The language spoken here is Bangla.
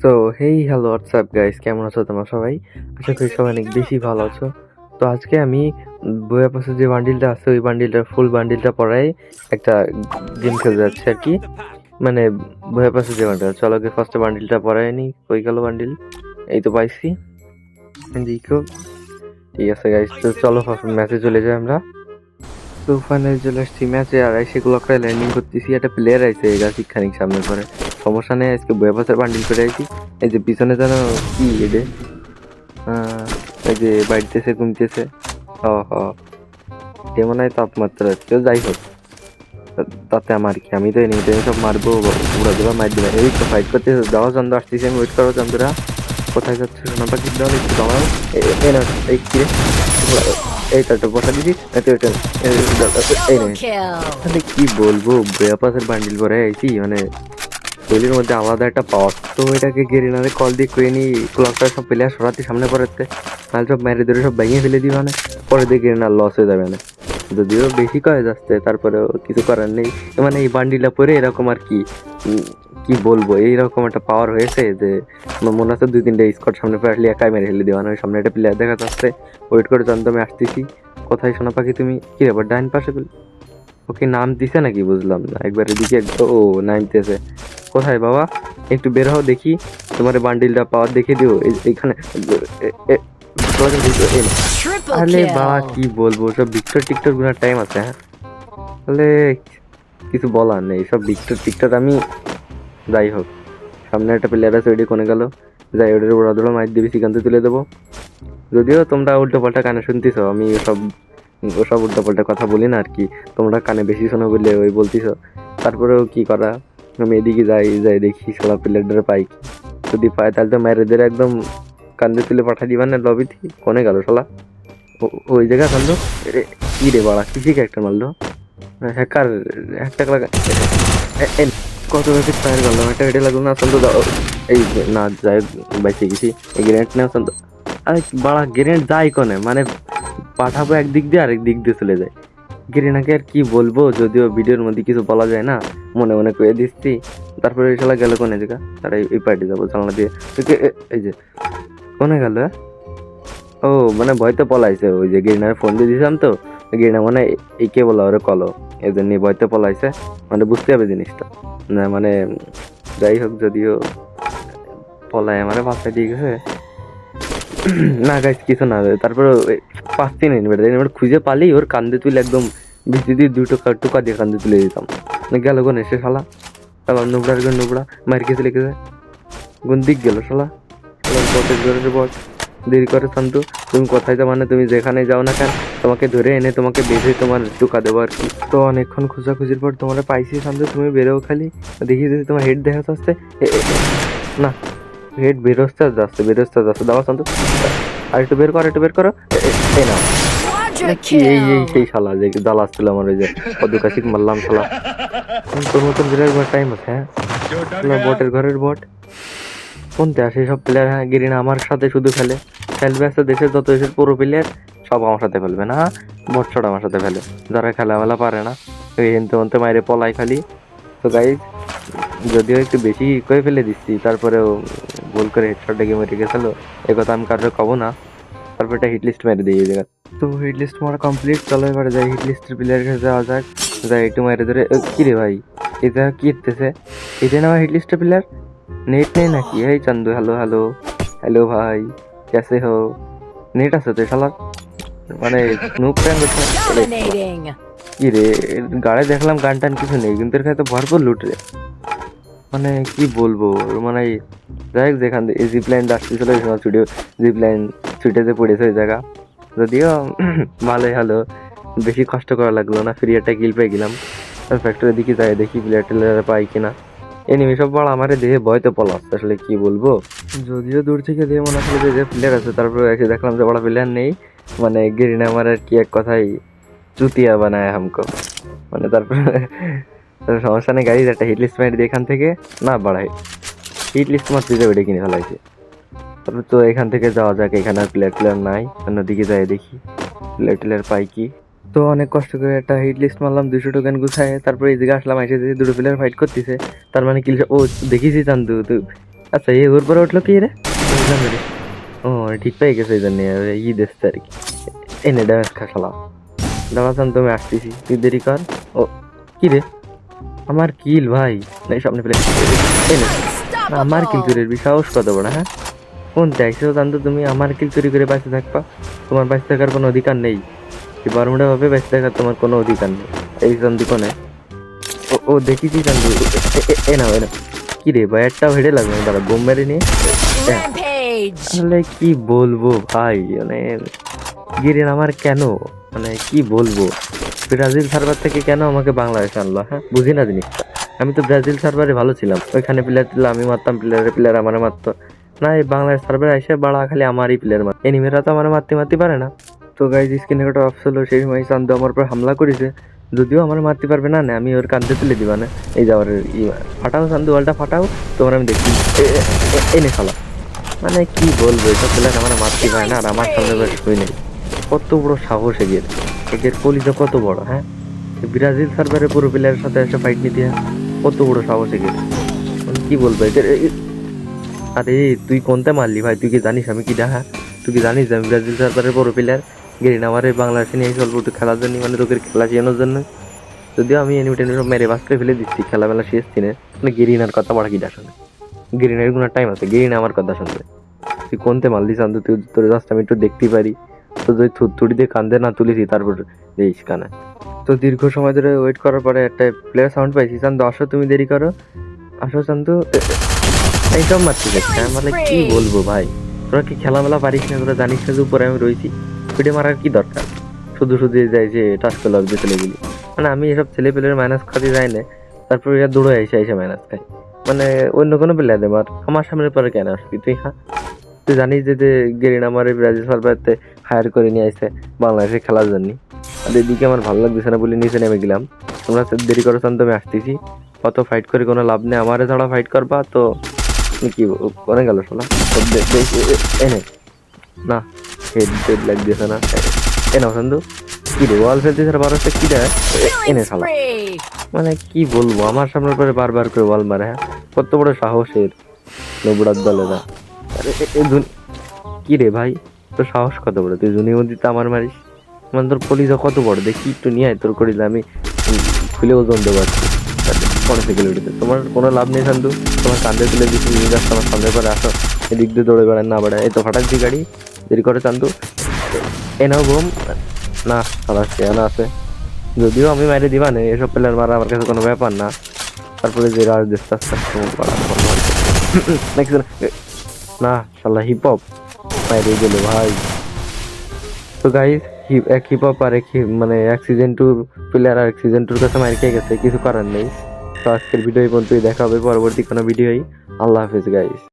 So hey hello WhatsApp guys কেমন আছো তোমরা সবাই? আশা করি সবাই অনেক বেশি ভালো আছো। তো আজকে আমি বইয়ের পাশে যে বান্ডিলটা আছে, ওই বান্ডিলটার ফুল বান্ডিলটা পড়াই একটা গেম খেলতে যাচ্ছে আর কি। মানে বইয়ের পাশে যে বান্ডিল চলো, আগে ফার্স্ট বান্ডিলটা পড়াই নি, কই গেল বান্ডিল এই তো পাইছি। দিকো ঠিক আছে গাইস তো চলো ম্যাচে চলে যাই আমরা। তো ফাইনালি চলে আসছি ম্যাচে আর এসে গুলো ল্যান্ডিং করতেছি। একটা প্লেয়ার আছে এই গাছ খানিক সামনে করে সমস্যা নেই আজকে পাশে বান্ডিল করে আইছি এই যে পিছনে যেন কি এডে এই যে বাড়িতেছে ঘুমতেছে ও হ এ মনে হয় তাপমাত্রা তো যাই হোক তাতে আমার কি আমি তো এনিমিতে সব মারবো উড়া দেবা মার দিবা এই তো ফাইট করতে দাও চন্দ্র আসতেছি আমি ওয়েট করো চন্দ্রা কোথায় যাচ্ছে সোনা পাখি দাও একটু দাঁড়াও এই না এই কি? এই তো বসা দিদি এই. মানে কি বলব ব্রেয়াপাসের বান্ডিল করে আইছি মানে শরীরের মধ্যে আলাদা একটা পাওয়ার তো এটাকে গেরিনারে কল দিয়ে করে নি ক্লকটা সব প্লেয়ার সরাতে সামনে পড়াতে নাহলে সব মেরে ধরে সব ভেঙে ফেলে দিই মানে পরে দিয়ে গেরিনার লস হয়ে যাবে না। যদিও বেশি কয়ে যাচ্ছে তারপরেও কিছু করার নেই। মানে এই বান্ডিলা পরে এরকম আর কি কি বলব? এইরকম একটা পাওয়ার হয়েছে যে মনে হচ্ছে দুই তিনটে স্কট সামনে আসলে একাই মেরে ফেলে দেওয়া সামনে একটা প্লেয়ার দেখা যাচ্ছে। ওয়েট করে জানতো আমি আসতেছি। কোথায় সোনা পাখি তুমি? কি ব্যাপার ডাইন পাশে ওকে নাম দিছে নাকি বুঝলাম না। একবার এদিকে ও নামতেছে কোথায় বাবা? একটু বের হও দেখি। তোমার বান্ডিলটা পাওয়ার দেখে দিও। এই- এইখানে এ- এ- তোমাকে ভিতরে- এই নাও। Triple আরে বাবা কি বলব? সব ভিক্টর টিকটর গুনার টাইম আছে হ্যাঁ? তাহলে কিছু বলার নেই। সব ভিক্টর টিকটর আমি যাই হোক। সামনে একটা প্লেয়ার আছে ওইটি কোনে গেল। যাই ওদের ওরা ধরো মাইর দিবি সিকান্তে তুলে দেবো। যদিও তোমরা উল্টো পাল্টা কানে শুনতেছো আমি ওসব ওসব উল্টো পাল্টা কথা বলি না আর কি। তোমরা কানে বেশি শোনো বলে ওই বলতেছো। তারপরেও কি করা? আমি এদিকে যাই যাই দেখি সোলা প্লেয়ারদের পাই যদি পাই তাহলে তো মেরেদের একদম কান্দে তুলে পাঠা দিবা না লবি থেকে কোনে গেল ও- ওই জায়গা কান্দ কি রে বাড়া কিসি একটা মারলো? হ্যাকার একটা কত বেশি ফায়ার করলাম, একটা হেডে লাগল না? সন্ত দাও এই, না, যাই বাইসে গেছি। এই গ্রেনেড নেওয়া সন্ত আরে বাড়া গ্রেনেড যাই কোনে? মানে পাঠাবো একদিক দিয়ে আরেক দিক দিয়ে চলে যায়। গেরিনাকে আর কি বলব, যদিও ভিডিওর মধ্যে কিছু বলা যায় না, মনে মনে করে দিচ্ছি। তারপরে শালা গেল কোনে জায়গা? তারা এই- পার্টি যাব, জানলা দিয়ে। এই যে, কোনে গেল এ? ও মানে ভয় তো পলাইছে, ওই যে গেরিনার ফোন দিয়ে দিয়েছিলাম তো। গেরিনা মানে এই কে বলা, ওরে কলো। এই জন্য ভয় তো পলাইছে মানে বুঝতে হবে জিনিসটা। না মানে যাই হোক, যদিও পলায় আমার বাচ্চা দিয়ে গেছে না গাইস কিছু না তারপর ওই পাঁচ দিন ইনভার্টার ইনভার্টার খুঁজে পালেই ওর কান্দে তুলে একদম বিচি দিয়ে দুটো টুকা দিয়ে কান্দে তুলে দিতাম। মানে গেল কোন এসে শালা। শালা নুবড়ার গো নুবড়া মার খেতে লেগেছে কোন দিক গেল শালা। বটের ঘরের বট। দেরি করে শান্তু, তুমি কোথায় যাও মানে তুমি যেখানে যাও না কেন, তোমাকে ধরে এনে তোমাকে বেঁধে তোমার টুকা দেবো আর কি। তো অনেকক্ষণ খোঁজাখুঁজির পর তোমার পাইছি শান্তু, তুমি বেরোও খালি। দেখি যদি তোমার হেড দেখা এ- না। হেড আর যাচ্ছে আর যাচ্ছে দাও শান্তু আর একটু বের করো একটু বের করো। এই কি এই এই সেই শালা যে দাল আসছিল আমার ওই যে পদুকাশিক মারলাম শালা। তোর মতন বিরাট টাইম আছে হ্যাঁ? বটের ঘরের বট কোনতে আসে সব প্লেয়ার হ্যাঁ গিরিনা আমার সাথে শুধু খেলে। খেলবে আসতে দেশের যত দেশের পুরো প্লেয়ার সব আমার সাথে ফেলবে না? বট ছড়া আমার সাথে ফেলে যারা খেলামেলা পারে না ওই হেনতে মনতে মাইরে পলাই খালি। তো গাইজ যদিও একটু বেশি করে ফেলে দিচ্ছি তারপরেও ভুল করে হেডশট ডেকে মেরে গেছিল কথা আমি কারোর কব না। তারপর একটা হিট লিস্ট মেরে দিয়ে এই তো হিট লিস্ট মারা কমপ্লিট চলো এবারে যাই হিট লিস্টের প্লেয়ার কাছে যাওয়া যাক। যাই একটু মেরে ধরে কি রে ভাই? এটা কি ইতেছে এটা না হিট লিস্টের প্লেয়ার নেট নেই নাকি? এই চান্দু হ্যালো হ্যালো হ্যালো ভাই কেসে হো নেট আছে তো শালার। মানে প্যান Dominating. কি রে গাড়ি দেখলাম গান টান কিছু নেই কিন্তু এর কাছে তো ভরপুর লুট রে। মানে কি বলব মানে যাই হোক যেখান জিপ লাইন আসতেছিল ওই সময় ছুটে জিপ লাইন ছুটেতে পড়েছে ওই জায়গা। যদিও ভালোই হলো, বেশি কষ্ট করা লাগল না ফ্রি একটা কিল পেয়ে গেলাম। ফ্যাক্টরির দিকে যাই, দেখি প্লেয়ার টেলার পাই কিনা। এনিমি সব বড় আমারে দেহে ভয়তে পলাচ্ছে আসলে কি বলব? যদিও দূর থেকে দিয়ে মনে হচ্ছিল যে প্লেয়ার আছে তারপরে এসে দেখলাম যে বড় প্লেয়ার নেই। মানে গেরিনা আমার আর কি এক কথাই, চুতিয়া বানায় হামকো। মানে তারপরে সমস্যা নেই গাড়ি একটা হিট লিস্ট মেরে এখান থেকে, না, বাড়াই। হিট লিস্ট মারতে যে ওইটা কিনে ফেলাইছে তারপর তো এখান থেকে যাওয়া যাক, এখানে আর প্লেয়ার প্লেয়ার নাই। অন্যদিকে যাই দেখি প্লেয়ার টেলার পাই কি। তো অনেক কষ্ট করে একটা হিট লিস্ট মারলাম, দুশো টোকেন গুছায়, তারপরে এই দিকে আসলাম, এসে দেখি দুটো প্লেয়ার ফাইট করতেছে। তার মানে কি, ও দেখিছি চান্দু তুই আচ্ছা এই ওর পরে উঠল কি রে। ও ঠিক পেয়ে গেছে এই জন্য ই দেখছে আর কি। এনে ড্যামেজ খা খেলা দাঁড়াতাম তুমি আসতেছি, তুই দেরি কর। ও, কি রে? আমার কিল ভাই। না এই সামনে ফেলে না, আমার কিল. চুরির সাহস কত বড় হ্যাঁ? কোন চাইছো জানতো তুমি আমার কিল চুরি করে বাঁচে থাকবা। তোমার বাঁচে থাকার কোনো অধিকার নেই। এই বারমুডা ভাবে বেঁচে থাকার তোমার কোনো অধিকার নেই। এই চান্দু কোনে ও ও দেখিছি চান্দু এ- এ- এ নাও এ নাও। কি রে ভাই একটাও হেডে লাগবে না? দাঁড়া বোম মেরে নিয়ে. আসলে কি বলব ভাই? মানে গিরেন আমার কেন? মানে কি বলব? ব্রাজিল সার্ভার থেকে কেন আমাকে বাংলাদেশে আনলো হ্যাঁ? বুঝি না জিনিসটা। আমি তো ব্রাজিল সার্ভারে ভালো ছিলাম। ওইখানে প্লেয়ার ছিল, আমি মারতাম প্লেয়ারের প্লেয়ার আমার মারতো। না, এই বাংলাদেশ সার্ভারে এসে বাড়া, খালি আমারই প্লেয়ার মার এনিমেরা তো আমার মারতে মারতে পারে না। তো গাইজ স্ক্রিনে একটা অফ ছিল, সেই সময় চান্দু আমার উপর হামলা করেছে। যদিও আমার মারতে পারবে না না, আমি ওর কাঁদতে তুলে দিবা, না? এই যাওয়ার ই, ফাটাও চান্দু ওয়ালটা ফাটাও, তোমার আমি এ- এনে খালা মানে কি বলব, এসব প্লেয়ার আমার মারতে পারে না, আর আমার সামনে নেই কত বড় সাহস এগিয়ে এগের কলিজা কত বড় হ্যাঁ? ব্রাজিল সার্ভারে পুরো প্লেয়ারের সাথে এসে ফাইট নিতে কত বড় সাহস এগিয়ে মানে কি বলব এদের আরে, তুই কোনটা মারলি ভাই? তুই কি জানিস আমি কি দেখা তুই কি জানিস আমি ব্রাজিল সার্ভারের বড় প্লেয়ার গেরিন আমার বাংলাদেশে নিয়ে এসে অল্প একটু খেলার জন্য মানে তোকে খেলা চেনানোর জন্য। যদিও আমি এনিমি টেনিমি সব মেরে বাস করে ফেলে দিচ্ছি খেলা মেলা শেষ দিনে। মানে গেরিনার কথা বড় কি শুনে গেরিনের কোনো টাইম আছে, গেরিন আমার কথা শুনবে। তুই কোনতে মারলি চান্দু? তুই, তোর জাস্ট আমি একটু দেখতেই পারি। তো তুই থুতথুড়ি দিয়ে কান্দে না তুলিছি তারপর দেখিস কানে। তো দীর্ঘ সময় ধরে ওয়েট করার পরে একটা প্লেয়ার সাউন্ড পাইছি। চান্দু আসো তুমি দেরি করো। আসো চান্দু। এইসব মারছি দেখছে মানে কি বলব ভাই? তোরা কি খেলামেলা পারিস না? তোরা জানিস না যে উপরে আমি রয়েছি। পিঠে মারার কি দরকার? শুধু শুধু যায় যে টাস্ক দিয়ে ছেলেগুলি মানে আমি এসব ছেলে পেলের মাইনাস খাতে যাই না। তারপর এরা দৌড়ে এসে এসে মাইনাস খাই মানে অন্য কোনো প্লেয়ার দেবার আমার সামনে পরে কেন আসবি তুই হ্যাঁ? তুই জানিস যে যে গেরিন আমার এই ব্রাজিল সার্ভারতে হায়ার করে নিয়ে আসছে বাংলাদেশে খেলার জন্য। আর এদিকে আমার ভালো লাগতেছে না বলে নিচে নেমে গেলাম। তোমরা দেরি করো তো আমি আসতেছি। অত ফাইট করে কোনো লাভ নেই। আমারে ছাড়া ফাইট করবা তো কি কোনে গেল শোনা। এনে না। হেড হেড লাগ না। সন্ধু। কি রে ওয়াল ফেলতেছে আর বারোটা কি দেয়? এনে শালা। মানে কি বলব, আমার সামনের পরে বারবার করে ওয়াল মারে হ্যাঁ? কত বড় সাহসের। নবুড়ার দলেরা। আরে কি রে ভাই? তোর সাহস কত বড়? তুই জুনি মন্দির আমার মারিস। মানে তোর কলিজা কত বড়? দেখি একটু নিয়ে তোর করিলে আমি খুলে ওজন দেবো আর তোমার কোনো লাভ নেই শান্তু। তোমার কান্দে তুলে দিচ্ছি নিয়ে যাচ্ছে আমার সামনে করে আসো। এদিক দিয়ে দৌড়ে বেড়ান না বেড়ায়। এই তো ফাটাচ্ছি গাড়ি। দেরি করে চান্দু এ নাও বোম। না সারা সে আছে। যদিও আমি মাইরে দিবা না, এসব প্লেয়ার মারা আমার কাছে কোনো ব্যাপার না। তারপরে যে রাজ দেখতে আস্তে আস্তে না, শালা হিপ হপ মাইরে গেল, ভাই। তো গাইস এক হিপ হপ আর এক মানে এক সিজন টু প্লেয়ার আর এক সিজন টুর কাছে মাইর খেয়ে গেছে, কিছু করার নেই। তো আজকের ভিডিও এই পর্যন্তই, দেখা হবে পরবর্তী কোনো ভিডিওই আল্লাহ হাফিজ গাইস